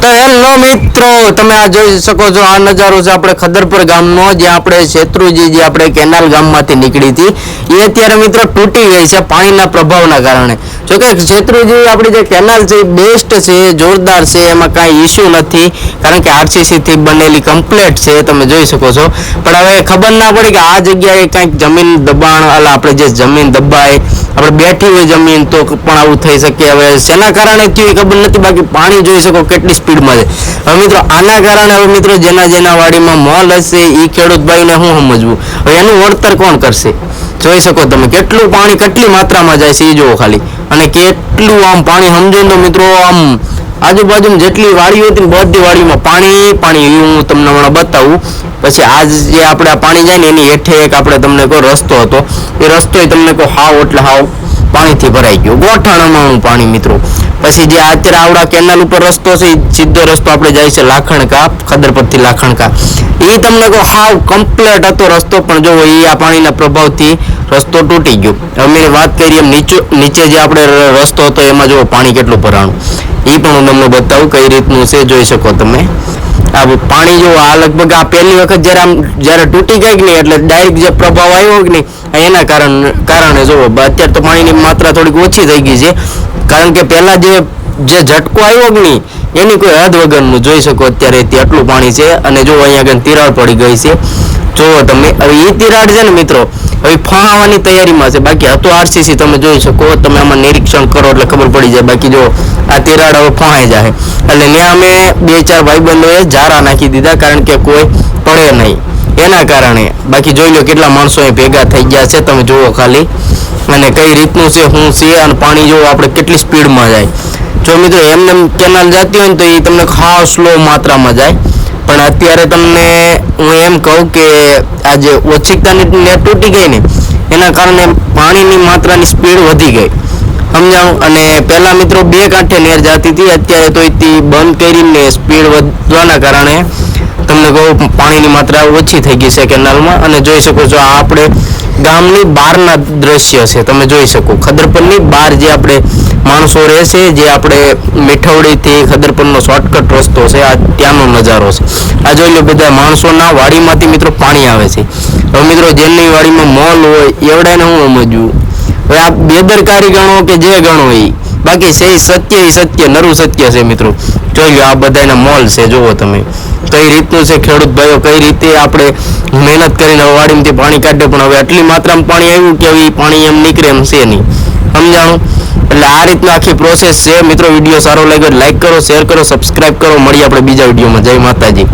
તો હેલો મિત્રો, તમે આ જોઈ શકો છો, આ નજારો છે આપણે ખદરપુર ગામનો જે આપણે શેત્રુજી જે આપણે કેનાલ ગામમાંથી નીકળી હતી. એ અત્યારે મિત્રો તૂટી ગઈ છે પાણીના પ્રભાવના કારણે. જોકે શેત્રુજી આપણી જે કેનાલ છે બેસ્ટ છે, જોરદાર છે, એમાં કાંઈ ઇશ્યુ નથી. કારણ કે આરસીસીથી બનેલી કમ્પ્લેટ છે તમે જોઈ શકો છો. પણ હવે ખબર ના પડી કે આ જગ્યાએ કાંઈક જમીન દબાણ, અલા આપણે જે જમીન દબાય આપણે બેઠી હોય જમીન તો પણ આવું થઈ શકે. હવે શેના કારણે થયું એ ખબર નથી, બાકી પાણી જોઈ શકો કેટલી સ્પીડમાં છે. હવે મિત્રો, આના કારણે હવે મિત્રો જેના જેના વાડીમાં મોલ હશે એ ખેડૂત ભાઈને શું સમજવું? હવે એનું વળતર કોણ કરશે? જોઈ શકો તમે, કેટલું પાણી કેટલી માત્રામાં જાય છે એ જુઓ ખાલી. અને કેટલું આમ પાણી સમજો તો મિત્રો આમ આજુબાજુ જેટલી વાડીઓ હતી બધી વાડીમાં પાણી પાણી હું તમને હમણાં બતાવું. પછી આજ જે આપણે પાણી જાય ને એની હેઠે એક આપણે તમને કહો રસ્તો હતો. એ રસ્તો તમને કહો હાવ એટલે હાવ પાણીથી ભરાઈ ગયો. ગોઠાણામાં પાણી મિત્રો. પછી જે અત્યારે આવડા કેનાલ ઉપર રસ્તો છે સીધો રસ્તો આપણે જાય છે લાખણકા, ખદરપરથી લાખણકા. એ તમને કહો હાવ કમ્પ્લેટ હતો રસ્તો, પણ જો એ આ પાણીના પ્રભાવથી રસ્તો તૂટી ગયો. અમે વાત કરીએ નીચે નીચે જે આપણે રસ્તો હતો, એમાં જો પાણી કેટલું ભરાણું. એ પણ હું તમને બતાવું કઈ રીતનું છે, જોઈ શકો તમે. આ પાણી જો આ લગભગ આ પહેલી વખત જ્યારે આમ જ્યારે તૂટી ગઈ કે નહીં, એટલે ડાયરેક્ટ જે પ્રભાવ આવ્યો કે નહીં, એના કારણ, કારણે જો અત્યારે તો પાણીની માત્રા થોડીક ઓછી થઈ ગઈ છે. કારણ કે પહેલા જે જે ઝટકો આવ્યો કે નહીં, એની કોઈ હદ વગરનું જોઈ શકો અત્યારે તે આટલું પાણી છે. અને જો અહીંયા આગળ તિરાડ પડી ગઈ છે, જોવો તમે. હવે એ તિરાડ છે ને મિત્રો હવે ફાવવાની તૈયારીમાં છે. બાકી હતું આરસીસી તમે જોઈ શકો, તમે આમાં નિરીક્ષણ કરો એટલે ખબર પડી જાય. બાકી જો આ તિરાડ હવે ફાઈ જાય એટલે ત્યાં અમે બે ચાર ભાઈબંધોએ ઝારા નાખી દીધા, કારણ કે કોઈ પડે નહીં. એના કારણે, બાકી જોઈ લો કેટલા માણસો એ ભેગા થઈ ગયા છે, તમે જુઓ ખાલી. અને કઈ રીતનું છે, શું છે, અને પાણી જોવો આપણે કેટલી સ્પીડમાં જાય. જો મિત્રો એમને એમ કેનાલ જતી હોય ને તો એ તમને ખાસ સ્લો માત્રામાં જાય. પણ અત્યારે તમને હું એમ કહું કે આ જે ઓછીકતાની નેટ તૂટી ગઈ ને, એના કારણે પાણીની માત્રાની સ્પીડ વધી ગઈ. સમજાવું અને પહેલા મિત્રો બે કાંઠે નેર જતી હતી, અત્યારે તો એ બંધ કરીને સ્પીડ વધવાના કારણે તમને કહું, પાણીની માત્રા ઓછી થઈ ગઈ છે કેનાલમાં. અને જોઈ શકો છો, આ આપણે ગામની બહારના દ્રશ્ય છે, તમે જોઈ શકો. ખદરપરની બહાર જે આપણે માણસો રહેશે જે આપણે મીઠવડીથી ખદરપુરનો શોર્ટકટ રસ્તો છે, આ ત્યાંનો નજારો છે. આ જોઈ લો બધા માણસોના વાડીમાંથી મિત્રો પાણી આવે છે. હવે મિત્રો જેની વાડીમાં મોલ હોય, એવડાને હું સમજવું? હવે આ બેદરકારી ગણો કે જે ગણો એ બાકી છે સત્ય એ સત્ય, નરું સત્ય છે મિત્રો. જોઈ લો આ બધાના મોલ છે, જુઓ તમે. કઈ રીતનું છે ખેડૂત ભાઈઓ, કઈ રીતે આપણે મહેનત કરીને વાડીમાંથી પાણી કાઢે, પણ હવે આટલી માત્રામાં પાણી આવ્યું કે હવે પાણી એમ નીકળે એમ છે નહીં. સમજાણું? એટલે આ રીતના આખી પ્રોસેસ છે. મિત્રો, વીડિયો સારો લાગ્યો લાઈક કરો શેર કરો સબસ્ક્રાઈબ કરો. મળીએ આપણે બીજા વિડીયોમાં. જય માતાજી.